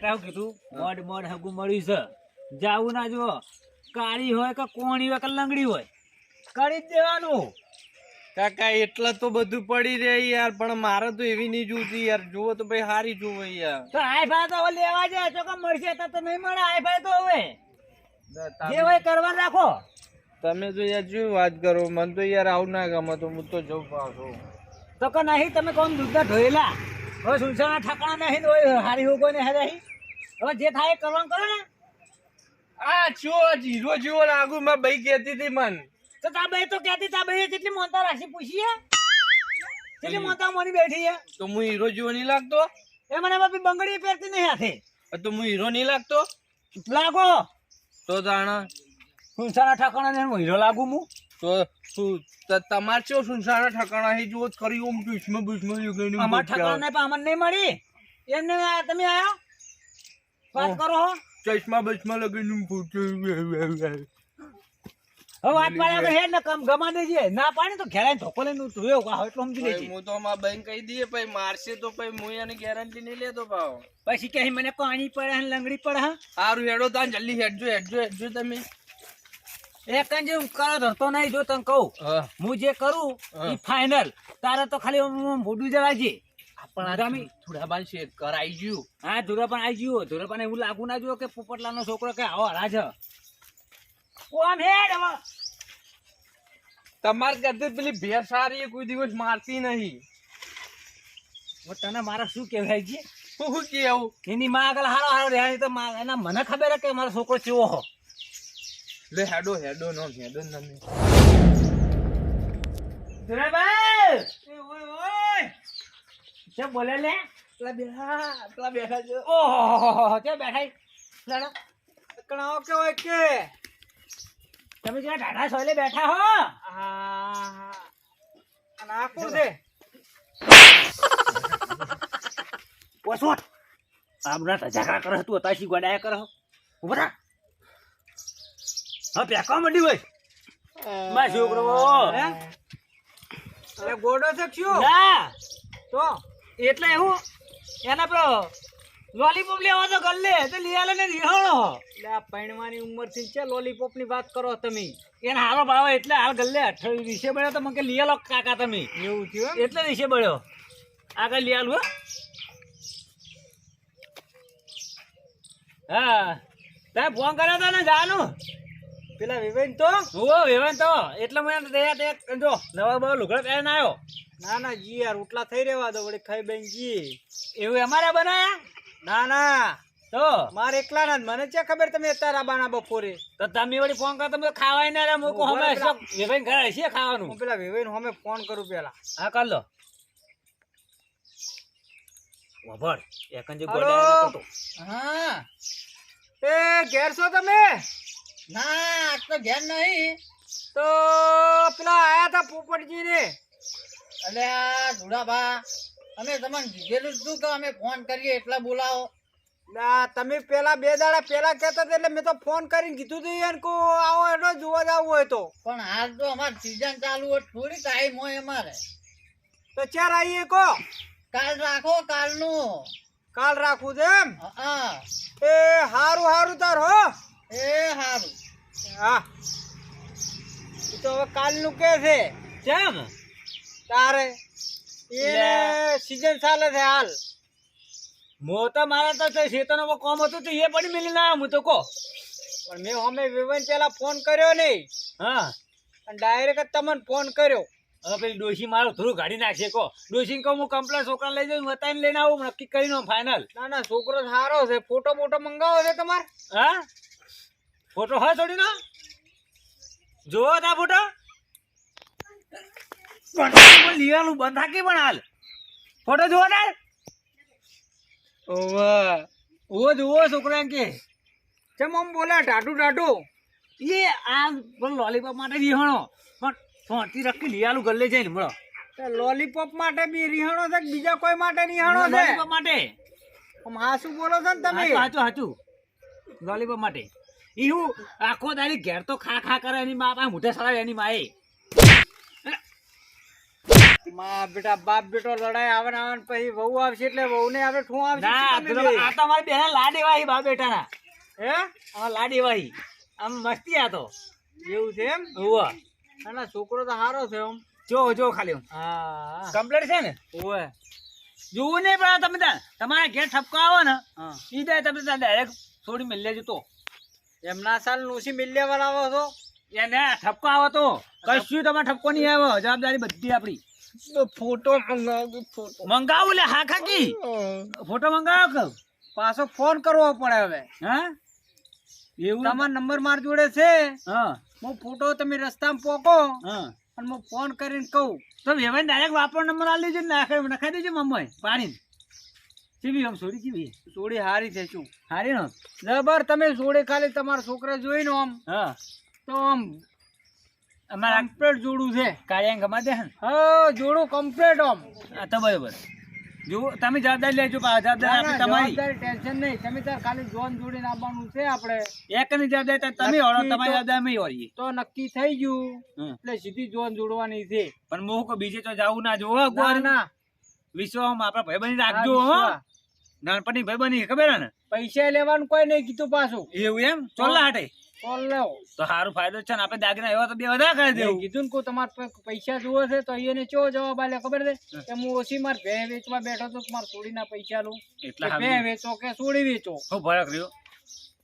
બેટા હું કીધું મઢ મડ હગું મળ્યું છે. જાવું ના જુઓ કાળી હોય કે કોણી હોય કે લંગડી હોય. કરી જ દેવાનું. કાકા એટલા તો બધું પડી રહે યાર પણ મારે તો એવી નહીં જોતી યાર. જુઓ તો ભાઈ હારી જુઓ યાર. તો આઈ ભાઈ તો લેવા જાય તો કે મળશે તો નહીં મળે. આઈ ભાઈ તો હવે. જે હોય કરવા રાખો. તમે તો યાર શું વાત કરો? મને તો યાર આવું ના ગમે તો હું તો જઉં પાછો. તો કે નહીં તમે કોણ દૂધના ઢોયેલા. હવે સુનસાના ઠાકણા નહીં હારી હું કોઈ નહીં રહી હવે જે થાય કરવાનું કરો ને. આ છો જીરો જીરો લાગુ મેં ભાઈ કહેતી હતી મન. તો તા ભાઈ તો કહેતી તા ભાઈ કેટલી મોનતા રાશી પૂછીએ કેટલી મોનતા મોની બેઠી છે તો હું હીરો જીવો નહીં લાગતો? એ મને બાપી બંગડી પહેરતી નહીં હાથે. તો હું હીરો નહીં લાગતો? લાગો. તો જાણા સુનસાના ઠાકણા ને હું હીરો લાગુ હું તો શું ત- તમારે કેવું સુનસાના ઠાકાણા હે જો જ કરી ઓમ દુશ્મન યુગની અમાર ઠાકાણા ને પણ અમને નહીં મળી. એમને તમે આયો? વાત કરો ચશ્મા બચમા લગીને ફૂટે હવે વાત પાડ્યા વગર ને કમ ગમા દેજે. ના પાડે તો ઘેરાય ધોકો લઈને તું જોયો કા એટલો સમજી લેજે. હું તો મારા બેન કહી દઈએ પછી મારશે તો પછી હું એની ગેરંટી નહીં લેતો ભાવ. પછી કહે મને પાણી પડે હે લંગડી પડે હા? સારું હેડો તા જલ્દી હેડજો હેડજો હેડજો તમે. એક જે કરો ધરતો નહીં જો તને કહું. હું. જે કરું ફાઈનલ એ ફાઇનલ તારે તો ખાલી ભૂડું જવાજે પણ બાર શેક કરાઈ ગયું. હા ધુરાબાન આવી ગયું. ધુરાબાન એવું લાગુ ના જોયું કે પોપટલાલનો છોકરો કે આવો રાજ ઓમ હેડ હવે તમાર કરતી પેલી ભેર સારી કોઈ દિવસ મારતી નહીં. તને મારે શું કહેવાય છે શું કેવું એની માં આગળ હારો હારો રહ્યા તો એના મને ખબર કે મારો છોકરો કેવો હો? લે હેડો હેડો નો હેડો ને ધુરાબાન છે બોલે લે? પેલા બેઠા પેલા બેઠા છે ઓહો તે બેઠા લડો કણાઓ કે હોય કે? તમે જ્યાં ઢાઢા સોલે બેઠા હો. આ આ કોણ છે? પોસોટ આમના ઝઘડા કરે તું અતાશી ગોડાયા કરે ઊભા થા. હા પેકવા મંડી હોય. મા છોકરો હે? ગોડો છે કે શું? ના. તો? એટલે હું એના પેલો લોલીપોપ લેવા તો ગલ્લે તો લઈ આલે ને રિહાણો. એટલે આ પૈણવાની ઉંમરથી છે લોલીપોપની વાત કરો તમે. એને હારો ભાવ એટલે હાલ ગલ્લે અઠાવીસ વિશે બળ્યો તો મને કે લઈ કાકા તમે. એવું થયું એટલે દિવસે બળ્યો. આગળ લઈ આલું હો. હા. તમે ફોન કર્યો હતો ને જાનું? પેલા વિવેન તો? હું વિવેન તો. એટલે એને દયા દયા જો નવા બવા લુગડા પહેરીને આવ્યો. ના ના જી યાર ઉટલા થઈ રહેવા દો વળી ખાઈ બેન જી. એવું અમારે બનાયા? ના ના. તો? મારે એકલા ના મને છે ખબર તમે તારા બાના બપોરે? તો તમે વળી ફોન કરો તમે ખાવાય ના રે મૂકો હમે વિભાઈ ઘરે છે ખાવાનું? હું પેલા વિવેન હમે ફોન કરું પેલા. હા કર લો. વભર એકંજે. ગોડા હતો હા. એ ઘેર છો તમે? ના તો ધ્યાન નહીં. તો પેલા આયા તા પોપટજી ને એટલે આ ધુડાભા અમે તમને કીધેલું શું કે અમે ફોન કરીએ એટલા બોલાવો. ના તમે પેલા બે દાડા પેલા કહેતા હતા એટલે મેં તો ફોન કરીને કીધું હતું યાર કો આવો એટલો જોવા જવું હોય તો. પણ હાલ તો અમારે સીઝન ચાલુ હોય થોડી ટાઈમ હોય અમારે. તો ચાર આવીએ કો. કાલ રાખો કાલનું. કાલ રાખું છે એમ? હા એ હારું હારું તાર હો. એ સારું હા. તો હવે કાલનું કે છે. કેમ? તારે? એને સીઝન ચાલે છે હાલ. મો તો મારા તો શેતનો કોમ હતું તો એ પણ મિલી ના હું તો કો પણ મેં અમે વિવન પેલા ફોન કર્યો નહીં. હા. અને ડાયરેક્ટ તમને ફોન કર્યો. હવે પેલી ડોશી મારું થોડું ગાડી નાખશે કો ડોશી કહું હું કમ્પ્લેટ છોકરા લઈ જાઉં બતાવીને લઈને આવું નક્કી કરીને ફાઇનલ ના ના છોકરો સારો છે. ફોટો મોટો મંગાવો છે તમારે? હા? ફોટો હા થોડી ના જોવો તા ફોટો. લીવાનું બંધ થાકી પણ હાલ. ફોટો જુઓ ને ઓવા. ઓ જોવો છોકરા કે. ચમ આમ બોલા? ટાટુ ટાટુ એ આ પણ લોલીપોપ માટે રિહાણો પણ સોંતી રખી લીયાલું ગલ્લે જઈને મળો. લોલીપોપ માટે બી રિહાણો છે બીજા કોઈ માટે રિહાણો છે? લોલીપોપ માટે. હાસું બોલો છો ને તમે. સાચું સાચું લોલીપોપ માટે. ઈહું આખો દાડી ઘેર તો ખા ખા કરે એની મા પાસે મોઢે સડાવે એની માએ. માં બેટા બાપ બેટો લડાઈ આવે ને આવે ને પછી વહુ આવશે એટલે વહુ ને આપણે ઠું આવશે ના. આ તો અમારી બેન લાડી વાહી બા બેટાના. હે? આ લાડી વાહી આમ મસ્તી આ તો. એવું છે એમ? ઉવ્વ. ના ના છોકરો તો સારો છે આમ જો જો ખાલી હા. કમ્પ્લીટ છે ને? ઓવે જોવું નહીં પણ તમે તમારા ઘેર ઠપકો આવો ને સીધા તમે ડાયરેક્ટ થોડી મિલ્લે જતો એમના સાલ નુસી મિલ્લે વાળા આવો છો? એને ઠપકો આવો તો. કશું તમારે ઠપકો નહીં આવ્યો જવાબદારી બધી આપણી. ફોટો મંગાવો ફોટો મંગાવું લે હા ખાકી? ફોટો મંગાવો પાછો ફોન કરવો પડે હવે હા? એવું? તમારો નંબર માર જોડે છે. હા. હું ફોટો તમે રસ્તામાં પોકો હા. અને હું ફોન કરીને કહું. તો વેવાઈ ડાયરેક્ટ વાપરો નંબર આ લેજો ને નાખે નખાઈ દેજો મમ્મી પાણી ચીવી આમ સોરી ચીવી સોડી હારી છે શું? હારી નો? જબર તમે સોડી ખાલી તમારા છોકરા જોઈને આમ. હા. તો આમ અમારા કમ્પ્લેટ જોડું છે. કાર્યાંગ ગમા દે હા જોડું કમ્પ્લેટ ઓમ આ તો બરોબર. જો તમે જવાબદારી લેજો પા જવાબદારી તમારી. ટેન્શન નહીં. તમે તાર ખાલી જોન જોડીને આવવાનું છે આપણે. એક ની જવાબદારી તમે ઓળો તમારી જવાબદારી અમે ઓળીએ. તો નક્કી થઈ ગયું. એટલે સીધી જોન જોડવાની છે. પણ મોહ કો બીજે તો જાવું ના જોવો ગોર ના વિશ્વમાં આપણા ભાઈ બની રાખજો હા, હો. નાનપણની ભાઈ બની ખબર ને? પૈસા લેવાનું કોઈ નહીં કીધું પાછું. એવું એમ? ચોલા હાટે. તો સારું ફાયદો છે ને આપણે દાગીના એવા તો બે વધારે કરી દેવું. કીધું ને કોઈ તમારે પૈસા જોવે છે તો એને ચો જવાબ આલે ખબર છે? કે હું ઓછી માર ભે વેચવા બેઠો તો માર સોડીના પૈસા લઉં એટલા ભે વેચો કે સોડી વેચો? હું ફરક રહ્યો.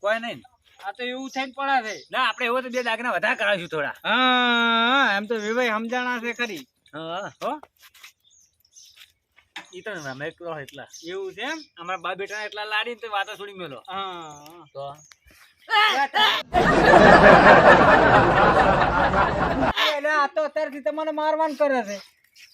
કોઈ નહીં. આ તો એવું થઈને પડે છે. ના આપણે એવો તો બે દાગીના વધારે કરાવીશું થોડા. હા એમ તો વિભાઈ સમજાણા છે ખરી. હા. હો? ઈ તો એટલા. એવું છે એમ? અમારા બા બેટા એટલા લાડી તો વાતો છોડી મેલો. હા. તો એટલે આ તો અત્યારથી તમને મારવાન કરે છે.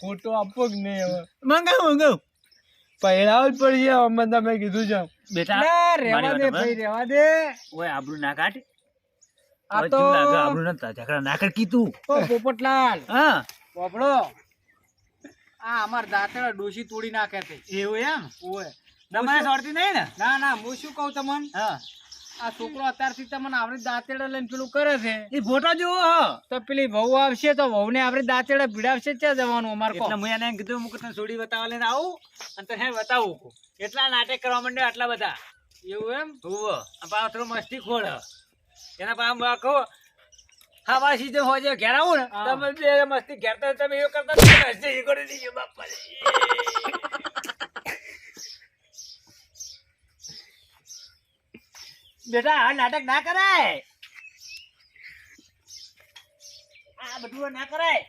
ફોટો આપવો જ નહીં હવે? મંગાવ મંગાવ. પહેરાવ જ પડી જાય અમે તમે કીધું છે. બેટા ના રેવા દે ભાઈ રેવા દે. ઓય આબરૂ ના કાઢ. આ તો આબરૂ નતા ઝઘડા ના કર કીધું. ઓ પોપટલાલ. હા. પોપડો. આ અમાર દાંતડા ડોશી તોડી નાખે છે. એવું એમ? ઓય. તમારે સોડતી નહીં ને? ના ના હું શું કહું તમને? હા. આ છોકરો અત્યારથી તમને આવડી દાંતેડા લઈને પેલું કરે છે. એ ફોટો જુઓ હો. તો પેલી વહુ આવશે તો વહુ ને આપણે દાંતેડા ભીડાવશે ત્યાં જવાનું અમારે એટલે હું એને કીધું હું તને છોડી બતાવવા લઈને આવું અને તને બતાવું એટલા નાટક કરવા માંડ્યો આટલા બધા. એવું એમ? આ પાછો થોડો મસ્તી ખોળ. એના પાસે કહો ખાવાસી જો હોય ઘેર આવું ને તમે મસ્તી ઘેરતા તમે એવું કરતા મસ્તી બાપા બેટા આ નાટક ના કરાય. આ બધું ના કરાય.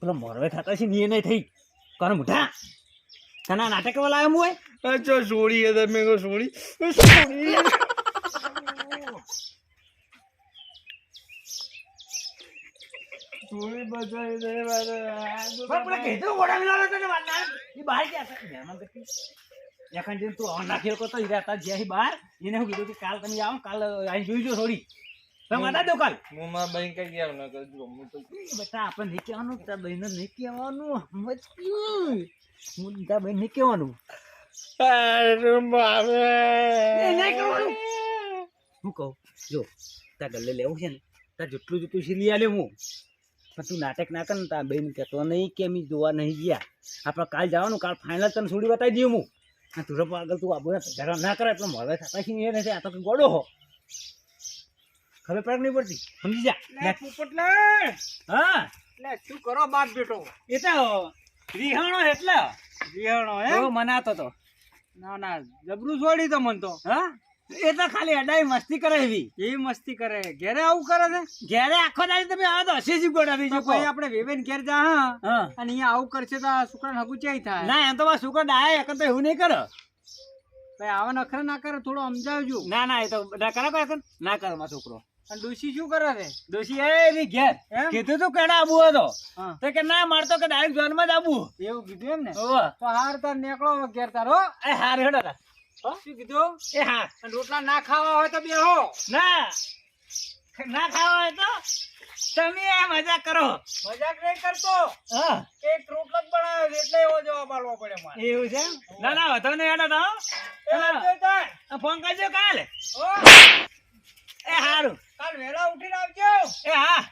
પેલો મોરવે થતા છે એ નહીં થઈ. કોને મોટા તને આ નાટક વાળા લાવ્યો હું અચ્છા સોડી તમે સોડી સોડી બચાવી દે પેલા કીધું ઘોડા મિલાવો તને વાત ના એ બહાર ગયા છે મહેમાન કરતી એખાન જઈને તું આવન નાખેલો કરતો ઈ હતા જ્યાં બહાર. એને હું કીધું કે કાલ તમે આવો કાલ અહીં જોઈજો થોડી. તમે દો કાલ. હું મારા બહેન કઈ ગયા ના કરજો હું તો બેટા આપણે નહીં કહેવાનું તાર બહેનને નહીં કહેવાનું. સમજ્યું? હું તાર બહેન નહીં કહેવાનું. એ હું કહું જો તાર ગલ્લે લેવું છે ને તાર જેટલું જેટલું છે લઈ આલ્યો હું. પણ તું નાટક ના કર ને તાર બેન કહેતો નહીં કે અમે જોવા નહીં ગયા. આપણે કાલ જવાનું કાલ ફાઇનલ તને છોડી બતાવી દઉં હું. આ તું આગળ તું આબુ જરા ના કરે એટલે મળે થતા એ નથી આ તો ગોડો હો. ખબર પડે નહીં પડતી? સમજી જા. લે પોપટલાલ હા. લે શું કરો બાપ બેટો? એ તો રિહાણો એટલે રિહાણો હે મનાતો તો. ના ના જબરું છોડી તો મન તો. હા? એ તો ખાલી અડાઈ મસ્તી કરે એવી. એવી મસ્તી કરે. ઘેરે આવું કરે છે? ઘેરે આખો દાડી તમે આવો તો હસી જ ગોડા તો બીજું આપણે વેવેન ઘેર જા હા? અને અહીંયા આવું કરશે તો છોકરાને હગું ચાઈ થાય. ના એમ તો મારા છોકરો ડાય એક તો એવું નહીં કરો. ભાઈ આવા નખરા ના કરે થોડો સમજાવજો. ના ના એ તો ના કરે કરે ના કરે મારો છોકરો. અને ડોશી શું કરે છે? દોશી એ એની ઘેર. કીધું તું કેડા આબુ હતો. તો કે ના મારતો કે ડાયરેક્ટ જોનમાં જ આબુ. એવું કીધું એમ ને? તો હાર તાર નીકળો ઘેર તાર હો. એ હાર હેડો. શું કીધું? એ હા. રોટલા ના ખાવા હોય તો બેહો. ના. ના ખાવા હોય તો તમે આ મજાક કરો. મજાક નહીં કરતો. હા. એક રોટલો જ બનાવ્યો એટલે એવો જવાબ આલવો પડે મારે. એવું છે? ના ના વધો નહીં હેડો તો ફોન કરજો કાલે. એ હારું. કાલ વહેલા ઉઠીને આવજો. એ હા.